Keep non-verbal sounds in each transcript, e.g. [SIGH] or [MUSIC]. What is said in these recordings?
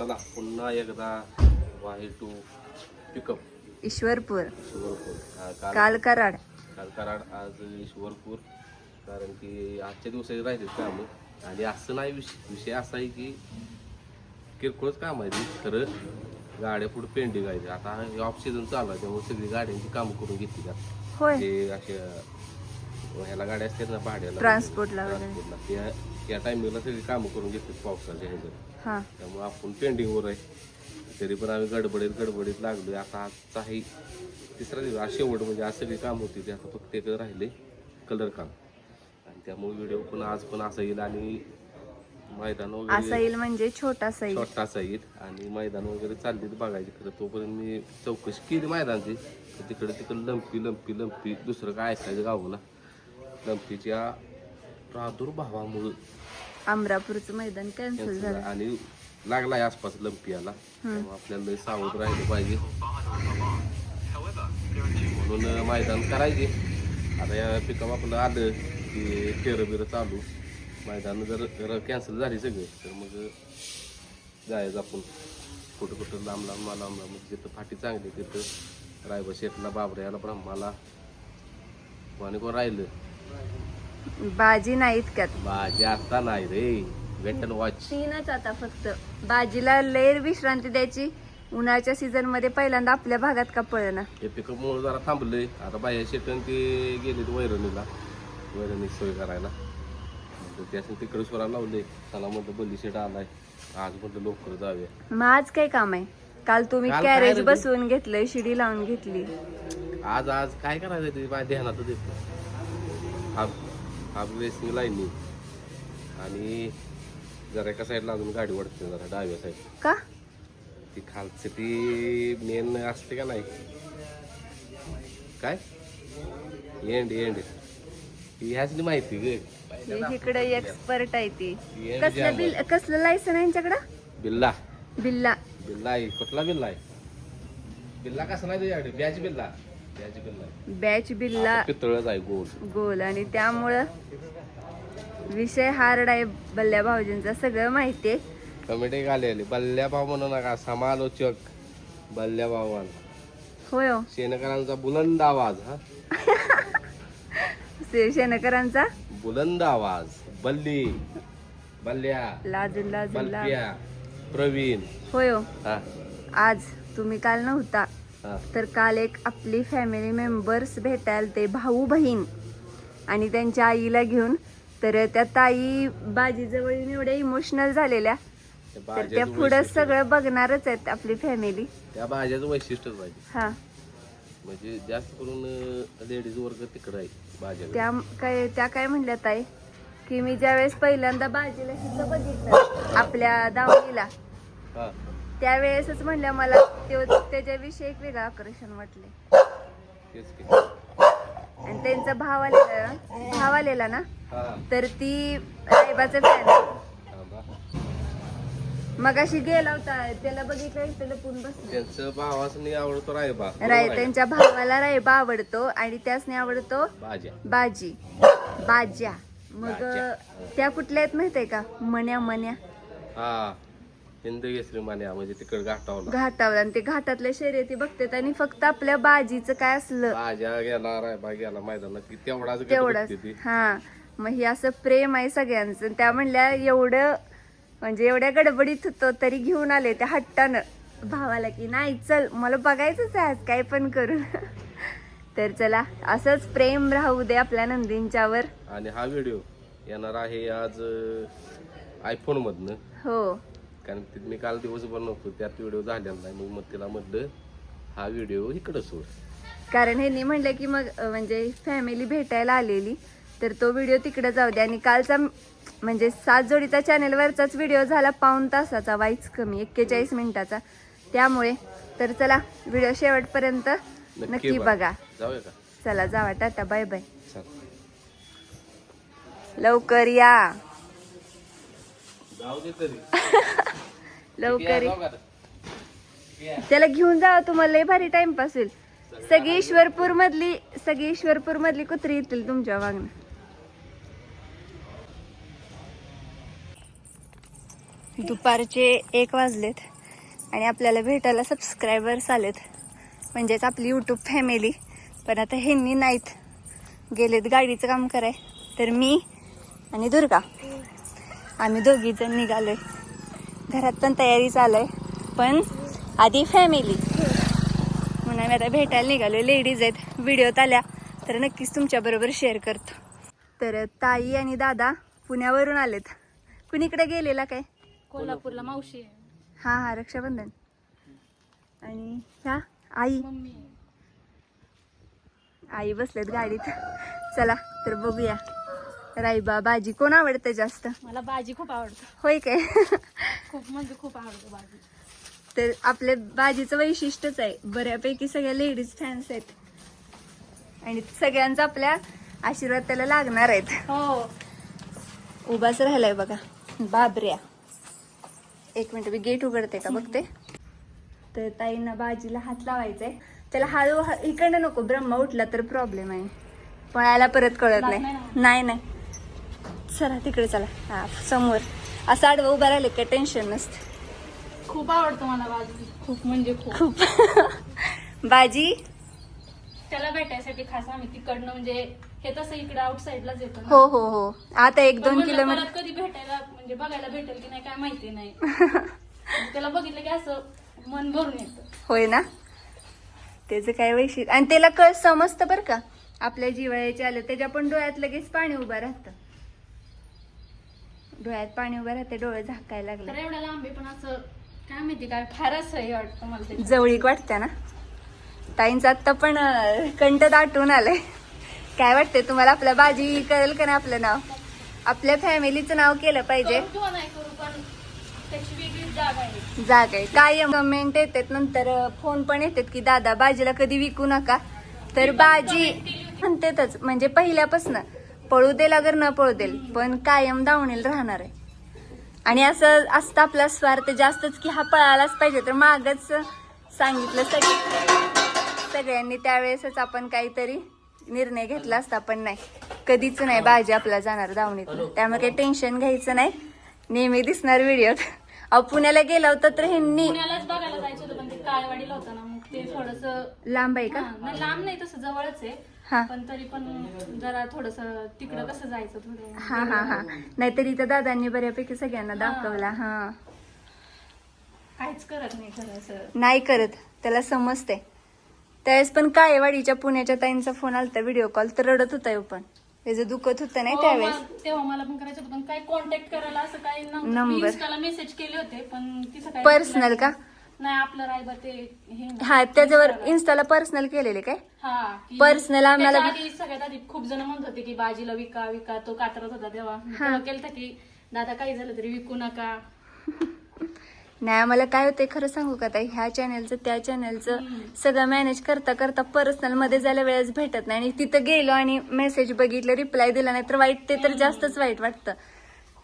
चला पुन्हा एकदा Y two pickup Ishwarpur. Ishwarpur काल कराड काल कराड आज ईश्वरपूर. कारण की आजच्या दिवसाचे राहिले काम. आणि असं नाही विषय विषय असा आहे की किरकोळच काम आहे ते खरं गाड्या पुढे पेंडिंग आहे आता ऑफ सीझन चालू आहे त्यामुळे सगळी गाड्यांची कामं करून घेतली जात होय. ते असे ह्याला गाड्या असतात ना भाड्याला. ट्रान्सपोर्टला वगैरे. ट्रान्सपोर्टला. त्या त्या टायमिंगला सगळी कामं करून घेतात पावसाच्या ह्याच्यात. हा. त्यामुळे आपण पेंडिंगवर आहे. तरी पण आम्ही गडबडीत गडबडीत लागलोय. आता आजचाही तिसरा दिवस आज शेवट म्हणजे आज सगळी काम होती ते. आता फक्त एक राहिले कलर काम. आणि त्यामुळे व्हिडिओ पण आज पण असा येईल आणि मैदान असा वगैरे येईल म्हणजे छोटासा येईल. छोटासा येईल. आणि मैदान वगैरे चाललीत बघायची खरं तोपर्यंत मी चौकशी केली मैदानची. तर तिकडे तिकडे लंपी लंपी लंपी. दुसरं काय ऐकायचं गावं ना लंपीच्या प्रादुर्भावामुळं अमरापूरचं मैदान कॅन्सल झालं. आणि लागलाय आसपास लंपी याला त्यामुळे आपल्याला लय सावध राहिलं पाहिजे. म्हणून मैदान करायचे. आता या पिकअप आपलं आलं की तेरं बिरं चालू. मैदान जर कॅन्सल झाली सगळे तर मग जायचं आपण. कुठं कुठं लांब लांब लांब लांब जिथं फाटी चांगली तिथं. रायबा शेटला बाबऱ्याला ब्रह्माला. आणि कोण राहिलं? बाजी नाही इतक्यात भाजी आता नाही रे. वेट अँड वॉच तीनच आता फक्त. बाजीला लेर विश्रांती द्यायची. उन्हाळ्याच्या सीझनमध्ये पहिल्यांदा आपल्या भागात का पळना हे पिकअप मुळे जरा थांबलंय. आता बाहेर शेटन ते गेले वैरणीला. वैरणी सोय करायला. त्यासाठी तिकडे स्वरा लावले चला म्हटलं बल्ली शेट आलाय. आज म्हटलं लवकर जाऊया. मग आज काय काम आहे? काल तुम्ही काल काय कॅरेज रे? बसवून घेतलंय शिडी लावून घेतली. आज आज काय करायचं ते? माझ्या ध्यानातच येतं हाफ हाफ रेसिंग लाईनी आणि जरा एका साईडला अजून गाडी वाढते जरा डाव्या साईड का? ती खालची ती मेन असते का नाही? काय? एंड एंड ही ह्याच माहिती ग. हे इकडे एक्सपर्ट आहे ती. ही end कसलं बिल. कसलं लायसन आहे यांच्याकडं? बिल्ला. बिल्ला. बिल्ला आहे. कुठला बिल्ला आहे? बिल्ला कसा नाही तुझ्याकडे? बॅच बिल्ला. बॅच बिल्ला. आहे. पितळच आहे गोल. गोल. आणि त्यामुळं विषय हार्ड आहे बल्ल्या भाऊजींचा. सगळं माहितीये कमेटी आली. बल्ल्या भाऊ म्हणू नका समालोचक बल्ल्या भावान होय हो. शेणकरांचा बुलंद आवाज हा. [LAUGHS] शे- शेणकरांचा? बुलंद आवाज. बल्ली. बल्ल्या. लाजून लाजून लाज प्रवीण. होय हो. हा. आज तुम्ही काल नव्हता. तर काल एक आपली फॅमिली मेंबर्स भेटायला ते भाऊ बहीण आणि त्यांच्या आईला घेऊन. तर त्या ताई बाजीजवळ येऊन एवढ्या इमोशनल झालेल्या. तर त्या पुढं सगळं बघणारच आहेत आपली फॅमिली त्या भाज्याचं वैशिष्ट्यच पाहिजे हा. म्हणजे जास्त करून लेडीज वर्ग तिकडं आहे भाज्या त्या काय त्या काय म्हणल्या ताई? की मी ज्यावेळेस पहिल्यांदा बाजीला तिथं बघितलं आपल्या दावणीला हा. त्यावेळेसच म्हणल्या मला त्यो- त्याच्याविषयी एक वेगळं आकर्षण वाटले आणि त्यांचा भाव आलेला भाव आलेला ना? तर ती रायबाचं फॅन. मग अशी गेला होता त्याला बघितलं लपून बसलं. त्यांचं भावासनी आवडतो राय बा राय त्यांच्या भावाला रायबा आवडतो आणि त्यासने आवडतो बाजी. बाज्या. मग. त्या कुठल्या आहेत माहितीये का? मन्या मन्या हा हिंद केसरी मान्या म्हणजे तिकड गाठावला घाटावर आणि ते घाटातल्या शर्यती बघतात आणि फक्त आपल्या बाजीचं काय असलं. भाज्या गेला रायबा गेला मैदानात की तेवढाच गट तेवढंच. बघते ती. हा. मग हे असं प्रेम आहे सगळ्यांचं. आणि त्या म्हणल्या एवढं म्हणजे एवढ्या गडबडीत होतो तरी घेऊन आले त्या हट्टानं. भावाला की नाही चल मला बघायचंच आहे आज काय पण करून. [LAUGHS] तर चला असंच प्रेम राहू दे आपल्या नंदींच्यावर. आणि हा व्हिडिओ येणार आहे आज आयफोन मधनं. हो. कारण ते मी काल दिवसभर नव्हतो त्यात व्हिडिओ झालेला नाही. मग मग तिला म्हटलं हा व्हिडिओ इकडं सोड. कारण ह्यांनी म्हणलं की मग अं, म्हणजे फॅमिली भेटायला आलेली तर तो व्हिडिओ तिकडे जाऊ दे. आणि कालचा म- म्हणजे सात जोडीचा चॅनलवरचाच व्हिडिओ झाला पाऊण तासाचा वाईच कमी एक्केचाळीस मिनिटाचा. त्यामुळे तर चला व्हिडिओ शेवटपर्यंत नक्की बघा. जाऊया का? चला जावा टाटा बाय बाय. चल. लवकर या. [LAUGHS] लवकर? त्याला घेऊन जावा तुम्हाला लय भारी टाइमपास होईल. सगळी ईश्वरपूर मधली सगळी ईश्वरपूर मधली कुत्री येतील तुमच्या मागणं दुपारचे एक वाजलेत आणि आपल्याला भेटायला सबस्क्रायबर्स आलेत. म्हणजेच आपली यूट्यूब फॅमिली पण आता ह्यांनी नाहीत. गेलेत गाडीचं काम कराय. तर मी आणि दुर्गा. आम्ही दोघी जण निघालोय. घरात पण तयारी चालू आहे पण आधी फॅमिली म्हणून आम्ही आता भेटायला निघालो लेडीज आहेत व्हिडिओत आल्या तर नक्कीच तुमच्याबरोबर शेअर करतो. तर ताई आणि दादा पुण्यावरून आलेत. कुणीकडे गेलेला काय? कोल्हापूरला मावशी आहे. हा हा रक्षाबंधन. आणि ह्या आई? आहे. आई बसलेत गाडीत. चला तर बघूया. राईबा बाजी कोण आवडतं जास्त? मला भाजी खूप आवडतं. होय काय? खूप म्हणजे खूप आवडतं भाजी. तर आपल्या बाजीचं वैशिष्ट्यच आहे. बऱ्यापैकी सगळ्या लेडीज फॅन्स आहेत. आणि सगळ्यांचा आपल्या आशीर्वाद त्याला लागणार आहेत. हो. उभाच राहिलाय बघा. बाबऱ्या. एक मिनिट मी गेट उघडते का? बघते. तर ताईंना बाजीला हात लावायचा आहे त्याला हळू इकडनं नको ब्रह्मा उठला तर प्रॉब्लेम आहे. पळायला परत कळत नाही नाही. चला तिकडे चला. हा समोर. असं आडवं उभा राहिले का टेन्शन नसतं. खूप आवडतं मला भाजी खूप म्हणजे खूप. खूप. [LAUGHS] बाजी? त्याला भेटायसाठी खास आम्ही तिकडनं म्हणजे हे तसं इकडे आउट साईडलाच येतो ना. हो हो हो. आता एक पण दोन म्हणलं किलोमीटर परत कधी भेटायला म्हणजे बघायला भेटेल की नाही काय माहिती नाही. [LAUGHS] त्याला बघितलं की असं मन भरून येतं. होय ना? त्याचं काय वैशिष्ट्य? आणि त्याला कळ समजतं बरं का. आपल्या जिवाळ्याचे आलं त्याच्या पण डोळ्यात लगेच पाणी उभं राहतं. डोळ्यात पाणी उभं राहते डोळे झाकायला तर लागले एवढ्या लांबी पण असं काय माहिती काय फारच हे वाटतं मला ते जवळीक वाटते ना? ताईंचं आत्ता पण कंठ दाटून आलंय. काय वाटतंय तुम्हाला? आपल्या बाजी करेल का नाही आपलं नाव? आपल्या फॅमिलीचं नाव केलं पाहिजे. करू किंवा नाही करू पण त्याची वेगळीच जागा आहे. जाग आहे. कायम कमेंट येतात. नंतर फोन पण येतात की दादा बाजीला कधी विकू नका? तर बाजी म्हणतातच. म्हणजे पहिल्यापासून. पळू देल अगर न पळू देल पण कायम दावणील राहणार आहे. आणि असं असतं आपला स्वार्थ जास्तच की हा पळालाच पाहिजे. तर मागच सांगितलं सगळं. सगळ्यांनी त्यावेळेसच आपण काहीतरी निर्णय घेतला असता पण नाही. कधीच नाही बाजी आपला जाणार दावणीत त्यामुळे काही टेन्शन घ्यायचं नाही. नेहमी दिसणार व्हिडिओत अहो पुण्याला गेलं होतं तर ह्यांनी पुण्यालाच बघायला जायचं होतं पण ते काळवाडीला होतं ना मग ते थोडस लांब आहे का? लांब नाही तसं जवळच आहे. हा. पण तरी पण जरा थोडस तिकडं कसं जायचं थोडं? हा हा हा. नाहीतर इथं दादांनी बऱ्यापैकी सगळ्यांना दाखवला हा. काहीच करत नाही खरं असं. नाही करत. त्याला समजते त्यावेळेस पण कायवाडीच्या पुण्याच्या ताईंचा फोन आलता व्हिडिओ कॉल तर रडत होता ह्यो पण. त्याचं दुखत होतं नाही हो, त्यावेळेस? मला- तेव्हा मला पण करायचं होतं पण काय कॉन्टॅक्ट करायला असं काही. इंस्टाला मेसेज केले होते पण तिथं काय Personal का? नाही आपलं रायबा ते हे. हा त्याच्यावर इन्स्टाला. पर्सनल केलेले काय? हा की Personal आम्हाला- त्याच्या आधी सगळ्यात आधी खूप जण म्हणत होते की बाजीला विका विका तो कातरत होता तेव्हा. मी तेव्हा केलं की दादा काही झालं तरी विकू नका. [LAUGHS] नाही आम्हाला काय होते खरं सांगू का ताई? ह्या चॅनलचं त्या चॅनलचं सगळं मॅनेज करता करता पर्सनलमध्ये जायला वेळेस भेटत नाही. आणि तिथं गेलो आणि मेसेज बघितलं रिप्लाय दिला नाही तर वाईट ते तर जास्तच वाईट वाटतं.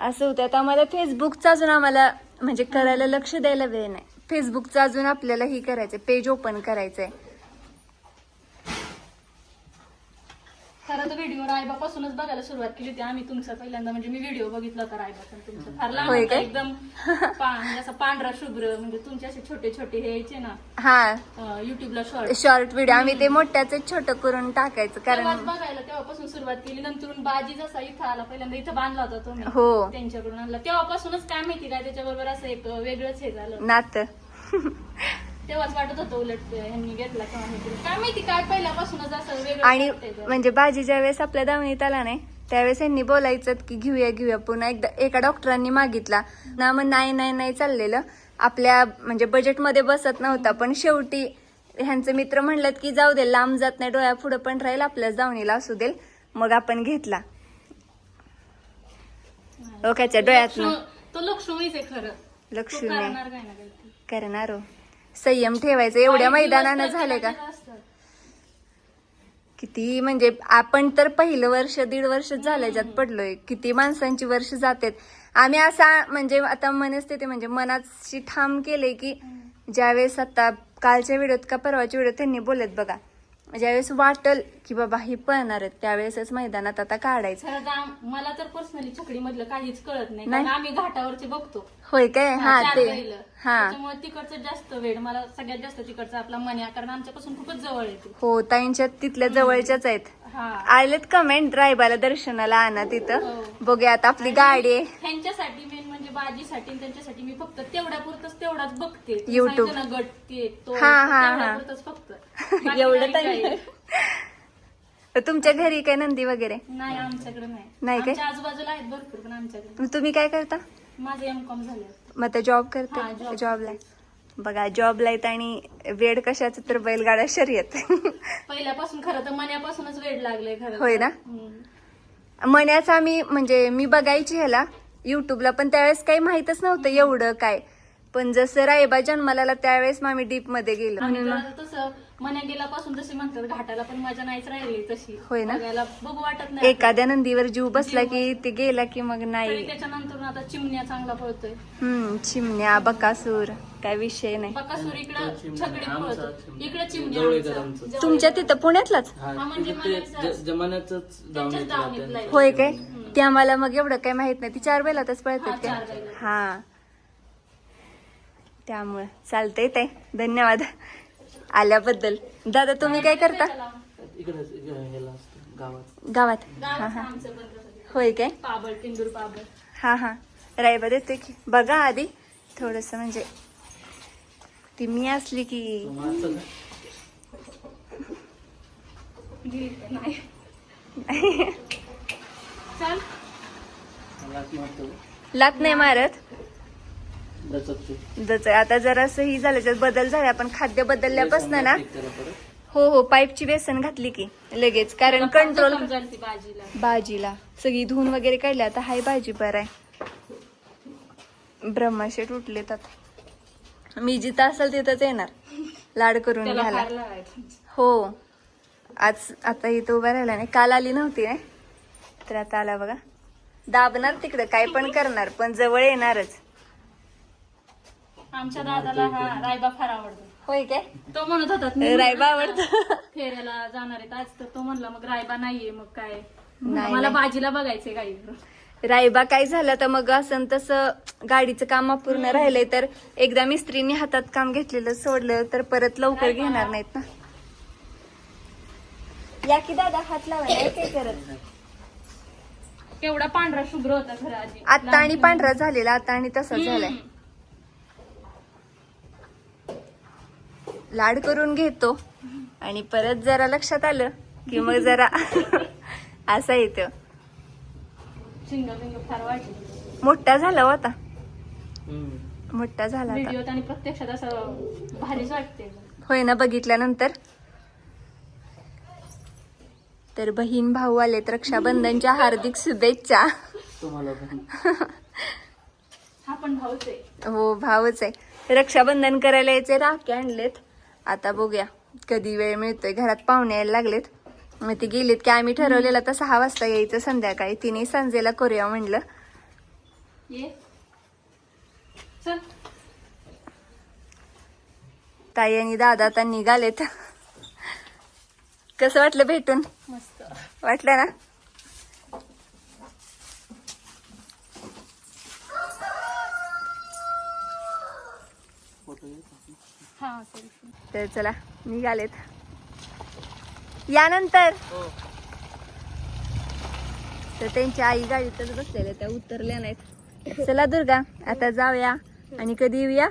असं होतं. आता आम्हाला फेसबुकचा अजून आम्हाला म्हणजे करायला लक्ष द्यायला वेळ नाही. फेसबुकचं अजून आपल्याला ही करायचं पेज ओपन करायचं आहे खरं तर व्हिडिओ रायबापासूनच बघायला सुरुवात केली होती. आम्ही तुमचा पहिल्यांदा म्हणजे मी व्हिडिओ बघितला होता रायबाचा तुमचा. फार लहान होय होता, काय? एकदम [LAUGHS] पा- म्हणजे असं पांढरा शुभ्र म्हणजे तुमचे असे छोटे छोटे हे यायचे ना हा. युट्यूबला शॉर्ट शॉर्ट व्हिडिओ आम्ही ते मोठ्याच छोटं करून टाकायचं तेव्हाच कारण बघायला तेव्हापासून सुरुवात केली. नंतर बाजी जसा इथं आला पहिल्यांदा इथं बांधला होता तो हो. त्यांच्याकडून आणला. तेव्हापासूनच काय माहिती काय त्याच्याबरोबर असं एक वेगळंच हे झालं. नातं. [LAUGHS] तेव्हाच वाटत होतं उलट ह्यांनी घेतला किंवा हे केलं. काय माहिती काय पहिल्यापासूनच असं वेगळं आणि वाटतंय ते. म्हणजे बाजी ज्या वेळेस आपल्या दावणीत आला नाही त्यावेळेस यांनी बोलायचं की घेऊया घेऊया पुन्हा एकदा एका डॉक्टरांनी मागितला ना मग नाही नाही नाही चाललेलं आपल्या म्हणजे बजेटमध्ये बसत नव्हता पण शेवटी ह्यांचे मित्र म्हणलं की जाऊ दे लांब जात नाही डोळ्या पुढे पण राहील आपल्याच दावणीला असू देल मग आपण घेतला डोक्याच्या डोळ्यात तो लक्ष्मीच आहे खरं तो लक्ष्मी करणार ना. करणार हो. संयम ठेवायचं. एवढ्या मैदानानं झाले का. किती म्हणजे आपण तर पहिलं वर्ष दीड वर्ष झालं ज्यात पडलोय. किती माणसांची वर्ष जातात. आम्ही असा म्हणजे आता मनस्थिती म्हणजे मनाची ठाम केले की ज्यावेळेस आता कालच्या व्हिडिओत का परवाच्या व्हिडिओत त्यांनी बोलत बघा. ज्यावेळेस वाटल की बाबा ही पळणार आहेत त्यावेळेसच मैदानात आता काढायचं. खरं तर आम- मला तर पर्सनली छकडी मधलं काहीच कळत नाही आम्ही घाटावरचे बघतो. होय काय? हा चार ते. बैलं. हा. त्याच्यामुळे तिकडचं जास्त वेळ मला सगळ्यात जास्त तिकडचा आपला मन्या कारण आमच्यापासून खूपच जवळ येते हो ताईंच्या तिथल्या जवळच्याच आहेत. हा. आलेत कमेंट ड्रायबाला दर्शनाला आणा तिथं. हो. बघूया आता आपली गाडी आहे. ह्यांच्यासाठी बाजीसाठी आणि त्यांच्यासाठी मी फक्त तेवढ्या पुरतच तेवढाच बघते. YouTube. सांगितलं ना गट ते तो हा, हा, हा. तेवढ्यापुरतंच फक्त. बाकी एवढं नाही तर काही. तुमच्या घरी काय नंदी वगैरे? नाही आमच्याकडे नाही. नाही काय? आमच्या आजूबाजूला आहेत भरपूर पण आमच्याकडे मग तुम्ही काय करता? माझं एम कॉम झालं मग आता जॉब हा, करते job. जॉबला बघा जॉबला आहेत आणि वेळ कशाच तर बैलगाडा शर्यत. [LAUGHS] पहिल्यापासून खरं तर मन्यापासूनच वेळ लागले खरं होय ना? मण्याचा आम्ही म्हणजे मी बघायची ह्याला. युट्यूबला पण त्यावेळेस काही माहितच नव्हतं एवढं काय. पण जसं रायबा जन्माला त्यावेळेस मग आम्ही डीपमध्ये गेलो. तसं मन्या गेल्यापासून जसे म्हणतात घाटाला पण मजा नाहीच राहिली तशी. होय ना? बघू वाटत नाही एखाद्या नंदीवर जीव बसला की ते गेला की मग नाही. त्याच्यानंतर आता चिमण्या चांगला पळतोय. हम्म चिमण्या बकासूर काय विषय नाही. बकासूर इकडं छकडी इकडं चिमण्या. तुमच्या तिथं पुण्यातलाच? हा म्हणजे. होय काय? ते आम्हाला मग एवढं काय माहीत नाही. ती चार बैलातच पळतात हा, बैलात. हा. त्यामुळे चालतंय ते. धन्यवाद आल्याबद्दल. दादा तुम्ही काय करता? इकडे ह्याला असतं गावात. हा हा. होय काय? पाबळ पाबळ. हा हा. रायबा देतोय की. बघा आधी. थोडस म्हणजे ती मी असली की का? नाही [LAUGHS] [LAUGHS] [LAUGHS] चल मला असं मारतं लात नाही मारत? आता जरासं ही झालं त्यात बदल झाला पण खाद्य बदलल्यापासून ना. हो हो पाईपची बेसन घातली की लगेच. कारण कंट्रोल भाजीला. सगळी धुवून वगैरे काढली आता हाय भाजी बरं आहे. ब्रह्माशेट उठलेत आता. मी जिथं असेल तिथंच येणार. लाड करून घ्यायला. हो. आज आता इथं उभा राहिला नाही. काल आली नव्हती ना तर आता आला बघा. दाबणार तिकडं काय पण करणार पण जवळ येणारच. आमच्या दादाला हा रायबा फार आवडतो. होय काय? तो म्हणत होता मी रायबा आवडतं. फेऱ्याला जाणार आहेत आज तर तो म्हणला मग रायबा नाहीये मग काय? नाही, मला नाही. बाजीला बघायचंय काही रायबा काय झालं तर मग असं तसं गाडीचं काम अपूर्ण राहिलंय तर एकदा मिस्त्रीने हातात काम घेतलेलं सोडलं तर परत लवकर घेणार नाहीत ना. या की दादा हात लावायला काय करत. केवढा पांढरा शुभ्र होता खरं आजी. आता आणि पांढरा झालेला आता आणि तसा झालाय. लाड करून घेतो. आणि परत जरा लक्षात आलं की मग जरा [LAUGHS] असं येतं. मोठा झाला हो आता. हम्म. मोठा झाला आता. व्हिडिओत आणि प्रत्यक्षात असं भारीच वाटते होय ना बघितल्यानंतर? तर बहीण भाऊ आलेत रक्षाबंधनच्या हार्दिक शुभेच्छा. तुम्हाला पण. हा पण भाऊच आहे. हो भावच आहे. रक्षाबंधन करायला यायचे राखी आणलेत. आता बघूया कधी वेळ मिळतोय. घरात पाहुणे यायला लागलेत. मग ते गेलेत की आम्ही ठरवलेलं तर सहा वाजता यायचं संध्याकाळी. तिने संजेला करूया म्हणलं. ये. चल. ताई आणि दादा आता निघालेत. कसं वाटलं भेटून? मस्त. वाटलं ना. हा. तर चला निघालेत. यानंतर तर त्यांच्या आई गाडीतच बसलेल्या त्या उतरल्या नाहीत. चला दुर्गा आता जाऊया आणि कधी येऊया?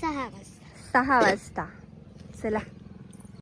सहा वाजता. सहा वाजता. चला.